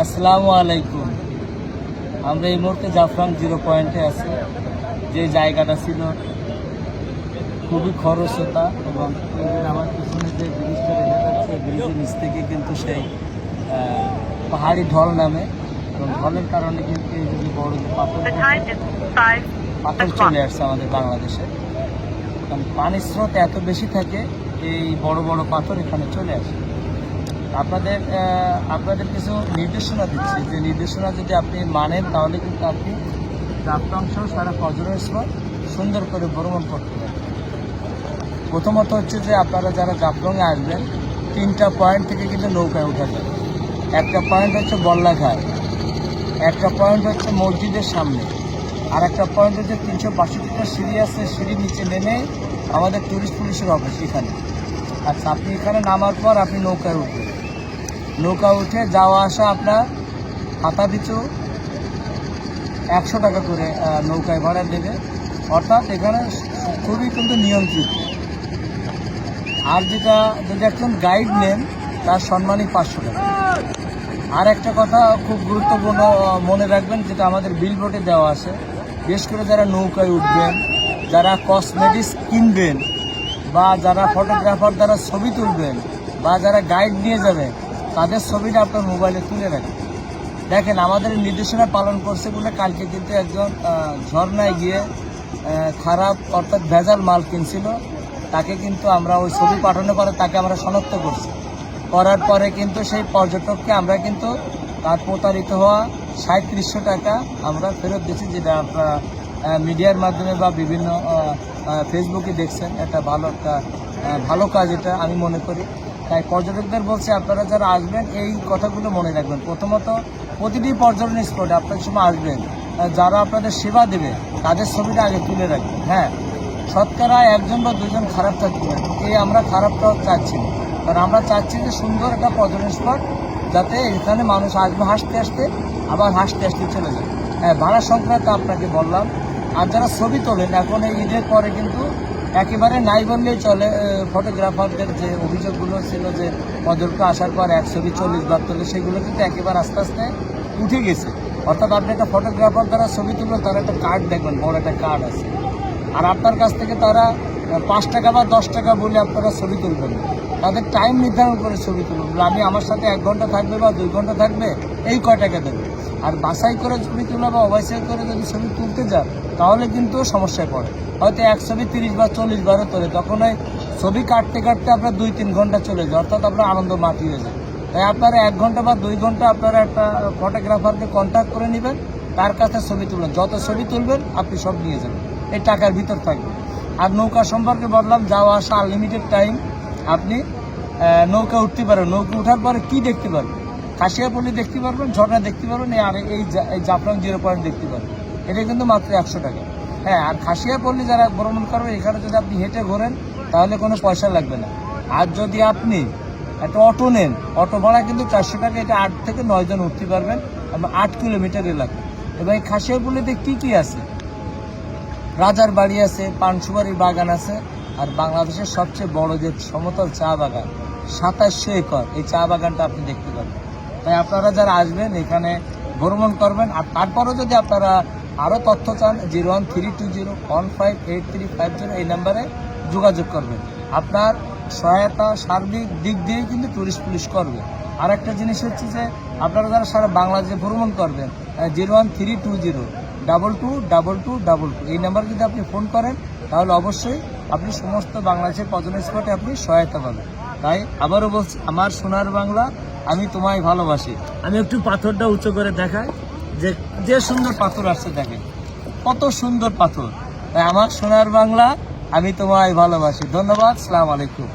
আসসালামু আলাইকুম। আমরা এই মুহূর্তে জাফরান জিরো পয়েন্টে আছি। যে জায়গাটা ছিল খুবই খরস্রোতা এবং আমার পিছনে যে ব্রিজটা দেখা যাচ্ছে ব্রিজের নিচ থেকে কিন্তু সেই পাহাড়ি ঢল নামে এবং ঢলের কারণে কিন্তু এই যে বড় যে পাথর পাথর চলে আসছে আমাদের বাংলাদেশে। কারণ পানির স্রোত এত বেশি থাকে এই বড় বড় পাথর এখানে চলে আসে। আপনাদের আপনাদের কিছু নির্দেশনা দিচ্ছি। যে নির্দেশনা যদি আপনি মানেন, তাহলে কিন্তু আপনি রাফটাংশ সারা ফজরের স্রোত সুন্দর করে ভ্রমণ করতে পারেন প্রথমত হচ্ছে যে আপনারা যারা জাফলংয়ে আসবেন, তিনটা পয়েন্ট থেকে কিন্তু নৌকায় উঠা যাবে একটা পয়েন্ট হচ্ছে বল্লাঘাট একটা পয়েন্ট হচ্ছে মসজিদের সামনে, আর একটা পয়েন্ট হচ্ছে তিনশো বাষট্টিটা সিঁড়ি আছে সিঁড়ি নিচে নেমে আমাদের টুরিস্ট পুলিশের অফিস এখানে। আচ্ছা আপনি এখানে নামার পর আপনি নৌকায় উঠবেন। নৌকা উঠে যাওয়া আসা আপনার হাতা পিছু একশো টাকা করে নৌকায় ভাড়া দেবে। অর্থাৎ এখানে খুবই কিন্তু নিয়ন্ত্রিত। আর যেটা যদি একজন গাইড নেন, তার সম্মানই পাঁচশো টাকা। আর একটা কথা খুব গুরুত্বপূর্ণ মনে রাখবেন, যেটা আমাদের বিল বোর্ডে দেওয়া আছে। বিশেষ করে যারা নৌকায় উঠবেন, যারা কসমেটিক্স কিনবেন, বা যারা ফটোগ্রাফার দ্বারা ছবি তুলবেন, বা যারা গাইড নিয়ে যাবেন তাদের ছবিটা আপনার মোবাইলে তুলে রাখেন দেখেন, আমাদের নির্দেশনা পালন করছে বলে কালকে কিন্তু একজন ঝর্ণায় গিয়ে খারাপ অর্থাৎ ভেজাল মাল কিনছিল। তাকে কিন্তু আমরা ওই ছবি পাঠানোর পরে তাকে আমরা শনাক্ত করছি। করার পরে কিন্তু সেই পর্যটককে আমরা কিন্তু তার প্রতারিত হওয়া সাঁত্রিশশো টাকা আমরা ফেরত দিচ্ছি যেটা আপনারা মিডিয়ার মাধ্যমে বা বিভিন্ন ফেসবুকে দেখছেন। এটা ভালো একটা ভালো কাজ এটা আমি মনে করি। তাই পর্যটকদের বলছে, আপনারা যারা আসবেন, এই কথাগুলো মনে রাখবেন। প্রথমত, প্রতিটি পর্যটন স্পটে আপনার সময় আসবেন। যারা আপনাদের সেবা দেবে, তাদের ছবিটা আগে তুলে রাখবেন। হ্যাঁ শতকরা একজন বা দুজন খারাপ পারে। এই আমরা খারাপটাও চাচ্ছি না। কারণ আমরা চাচ্ছি যে সুন্দর একটা পর্যটন স্পট যাতে এখানে মানুষ আসবে হাসতে হাসতে, আবার হাসতে আসতে চলে যায়। হ্যাঁ ভাড়া সংক্রান্ত আপনাকে বললাম। আর যারা ছবি তোলেন, এখন এই ঈদের পরে কিন্তু একেবারে নাই বললেই চলে ফটোগ্রাফারদের যে অভিযোগগুলো ছিল যে পদরকে আসার পর এক ছবি চল্লিশ তোলে সেগুলো কিন্তু একেবারে আস্তে আস্তে উঠে গেছে। অর্থাৎ আপনি একটা ফটোগ্রাফার দ্বারা ছবি তুললে, তার একটা কার্ড দেখবেন, বড় একটা কার্ড আছে। আর আপনার কাছ থেকে তারা পাঁচ টাকা বা দশ টাকা বলে আপনারা ছবি তুলবেন। তাদের টাইম নির্ধারণ করে ছবি তুলুন। বলে, আমি আমার সাথে এক ঘণ্টা থাকবে বা দুই ঘণ্টা থাকবে, এই কয় টাকা দেবে? আর বাসাই করে ছবি তোলা বা অবাসাই করে যদি ছবি তুলতে যান তাহলে কিন্তু সমস্যায় পড়ে। হয়তো এক ছবি তিরিশ বা চল্লিশ বারও তোলে, তখন ওই ছবি কাটতে কাটতে আপনার দুই তিন ঘণ্টা চলে যায়, অর্থাৎ আপনার আনন্দ মাটি হয়ে যায়। তাই আপনারা এক ঘণ্টা বা দুই ঘণ্টা আপনারা একটা ফটোগ্রাফারকে কন্ট্যাক্ট করে নেবেন, তার কাছে ছবি তুলবেন। যত ছবি তুলবেন, আপনি সব নিয়ে যাবেন। এই টাকার ভিতর থাকবে। আর নৌকা সম্পর্কে বললাম যাওয়া আসা আনলিমিটেড টাইম আপনি নৌকা উঠতে পারেন। নৌকা উঠার পরে কি দেখতে পারবেন খাসিয়াপল্লি দেখতে পারবেন, ঝর্ণা দেখতে পারবেন আর এই জা- এই জাফরাং জিরো পয়েন্ট দেখতে পারবেন। এটা কিন্তু মাত্র একশো টাকা। হ্যাঁ আর খাসিয়াপল্লি যারা ভ্রমণ করবেন এখানে যদি আপনি হেঁটে ঘোরেন, তাহলে কোনো পয়সা লাগবে না। আর যদি আপনি একটা অটো নেন, অটো ভাড়া কিন্তু চারশো টাকা, এটা আট থেকে নয় জন উঠতে পারবেন, এবং আট কিলোমিটার এলাকা। এবং এই খাসিয়াপল্লিতে কী কী আছে? রাজার বাড়ি আছে পানসুবাড়ির বাগান আছে, আর বাংলাদেশের সবচেয়ে বড় যে সমতল চা বাগান, সাতাশশো একর, এই চা বাগানটা আপনি দেখতে পাবেন তাই আপনারা যারা আসবেন, এখানে ভ্রমণ করবেন। আর তারপরেও যদি আপনারা আরও তথ্য চান, zero one three two zero one five eight three five zero এই নাম্বারে যোগাযোগ করবেন। আপনার সহায়তা, সার্বিক দিক দিয়ে কিন্তু টুরিস্ট পুলিশ করবে। আর একটা জিনিস হচ্ছে যে, আপনারা যারা সারা বাংলাদেশে ভ্রমণ করবেন zero one three two zero double two double two double two এই নাম্বার যদি আপনি ফোন করেন, তাহলে অবশ্যই আপনি সমস্ত বাংলাদেশের পর্যটন স্পটে আপনি সহায়তা পাবেন। তাই আবারও বলছি, আমার সোনার বাংলা আমি তোমায় ভালোবাসি। আমি একটু পাথরটা উঁচু করে দেখাই, যে যে সুন্দর পাথর আসছে দেখে কত সুন্দর পাথর। তাই আমার সোনার বাংলা আমি তোমায় ভালোবাসি। ধন্যবাদ, সালাম আলাইকুম।